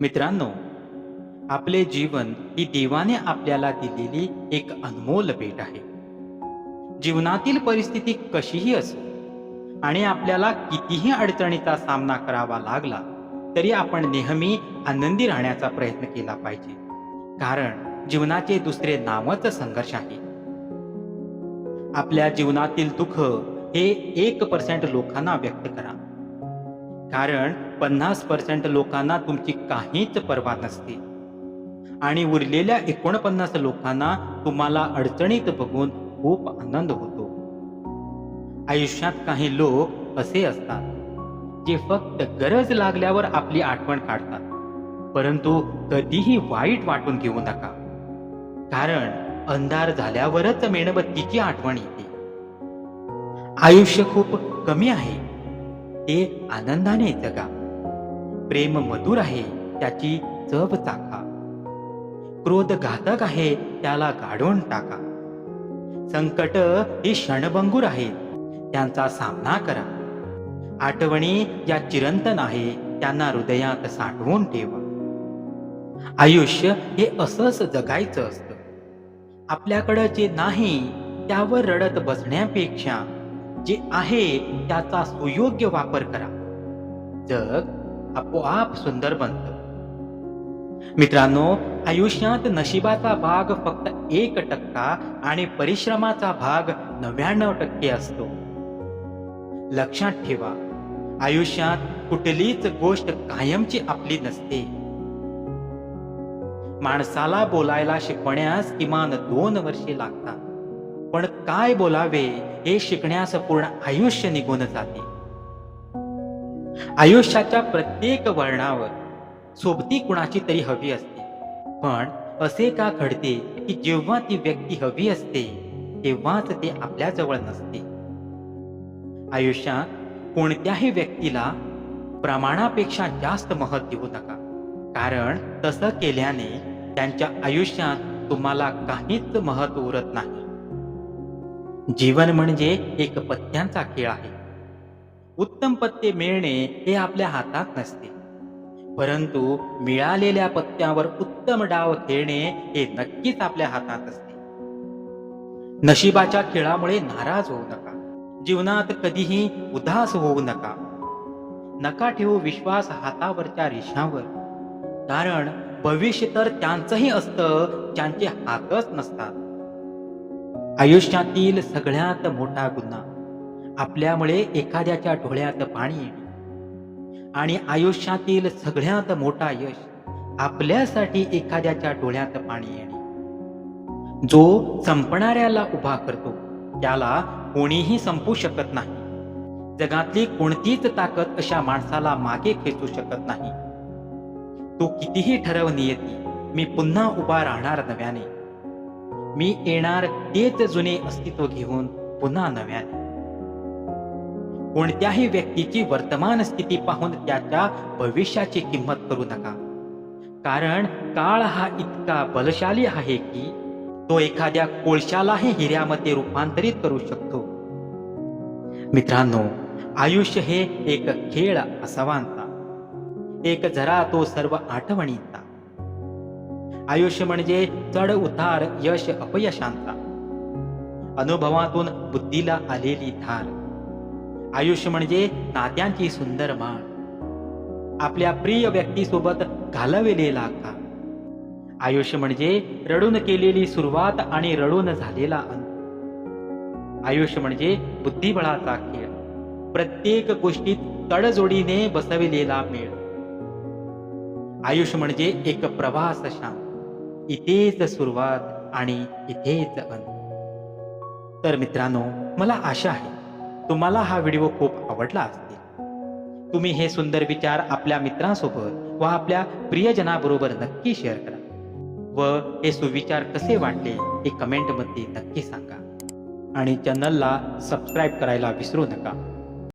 मित्रांनो आपले जीवन ही देवाने आपल्याला दिलेली एक अनमोल भेट आहे. जीवनातील परिस्थिती कशीही असो आणि आपल्याला कितीही अडचणीचा सामना करावा लागला तरी आपण नेहमी आनंदी राहण्याचा प्रयत्न केला पाहिजे. कारण जीवनाचे दुसरे नावच संघर्ष आहे. आपल्या जीवनातील दुःख हे एक पर्सेंट लोकांना व्यक्त करा. कारण पन्नास पर्सेंट लोकांना तुमची काहीच पर्वा नसते. आणि उरलेल्या एकोणपन्नास लोकांना तुम्हाला अडचणीत बघून खूप आनंद होतो. आयुष्यात काही लोक असे असतात जे फक्त गरज लागल्यावर आपली आठवण काढतात परंतु कधीही वाईट वाटून घेऊ नका. कारण अंधार झाल्यावरच मेणबत्तीची आठवण येते. आयुष्य खूप कमी आहे. ते आनंदाने जगा. प्रेम मधुर आहे त्याची चव चाखा. क्रोध घातक आहे त्याला गाडून टाका. संकट हे क्षणभंगूर आहेत त्यांचा सामना करा. आठवणी या चिरंतन आहे त्यांना हृदयात साठवून ठेवा. आयुष्य हे असंच जगायचं असतं. आपल्याकडं जे नाही त्यावर रडत बसण्यापेक्षा जे आहे त्याचा सुयोग्य वापर करा. जग आपोआप सुंदर बनतं. मित्रांनो आयुष्यात नशिबाचा भाग फक्त एक टक्का आणि परिश्रमाचा भाग नव्याण्णव टक्के असतो. लक्षात ठेवा आयुष्यात कुठलीच गोष्ट कायमची आपली नसते. माणसाला बोलायला शिकवण्यास किमान दोन वर्षे लागतात. पण काय बोलावे हे शिकण्यास पूर्ण आयुष्य निघून जाते. आयुष्याच्या प्रत्येक वळणावर सोबती कुणाची तरी हवी असते. पण असे का घडते की जेव्हा ती व्यक्ती हवी असते तेव्हाच ते आपल्या जवळ नसते. आयुष्यात कोणत्याही व्यक्तीला प्रमाणापेक्षा जास्त महत्त्व देऊ नका. कारण तसं केल्याने त्यांच्या आयुष्यात तुम्हाला काहीच महत्त्व उरत नाही. जीवन म्हणजे एक पत्त्यांचा खेळ आहे. उत्तम पत्ते मिळणे हे आपल्या हातात नसते. परंतु मिळालेल्या पत्त्यावर उत्तम डाव खेळणे हे नक्कीच आपल्या हातात असते. नशिबाच्या खेळामुळे नाराज होऊ नका. जीवनात कधीही उदास होऊ नका. नका ठेवू विश्वास हातावरच्या रेषावर. कारण भविष्य तर त्यांचंही असतं ज्यांचे हातच नसतात. आयुष्यातील सगळ्यात मोठा गुन्हा. आपल्यामुळे एखाद्याच्या डोळ्यात पाणी येणे. आणि आयुष्यातील सगळ्यात मोठा यश आपल्यासाठी एखाद्याच्या डोळ्यात पाणी येणे. जो संपणाऱ्याला उभा करतो त्याला कोणीही संपू शकत नाही. जगातली कोणतीच ताकद अशा माणसाला मागे खेचू शकत नाही. तू कितीही ठरव नियती मी पुन्हा उभा राहणार नव्याने. मी येणार तेच जुने अस्तित्व घेऊन पुन्हा नव्याने. कोणत्याही व्यक्तीची वर्तमान स्थिती पाहून त्याच्या भविष्याची किंमत करू नका. कारण काळ हा इतका बलशाली आहे की तो एखाद्या कोळशालाही हिऱ्यामध्ये रूपांतरित करू शकतो. मित्रांनो आयुष्य हे एक खेळ असावांचा एक जरा तो सर्व आठवणी आयुष्य म्हणजे चढ उतार यश अपयशांचा. अनुभवातून बुद्धीला आलेली धार. आयुष्य म्हणजे नात्यांची सुंदर माळ. आपल्या प्रिय व्यक्तीसोबत घालविलेला काळ आयुष्य म्हणजे रडून केलेली सुरुवात आणि रडून झालेला अंत. आयुष्य म्हणजे बुद्धिबळाचा खेळ. प्रत्येक गोष्टीत तडजोडीने बसविलेला मेळ. आयुष्य म्हणजे एक प्रवास शांत. इथेच सुरुवात आणि इथेच अंत. तर मित्रांनो मला आशा आहे तुम्हाला हा व्हिडिओ खूप आवडला असतील. तुम्ही हे सुंदर विचार आपल्या मित्रांसोबत व आपल्या प्रियजनाबरोबर नक्की शेअर करा. व हे सुविचार कसे वाटले हे कमेंटमध्ये नक्की सांगा. आणि चॅनलला सबस्क्राईब करायला विसरू नका.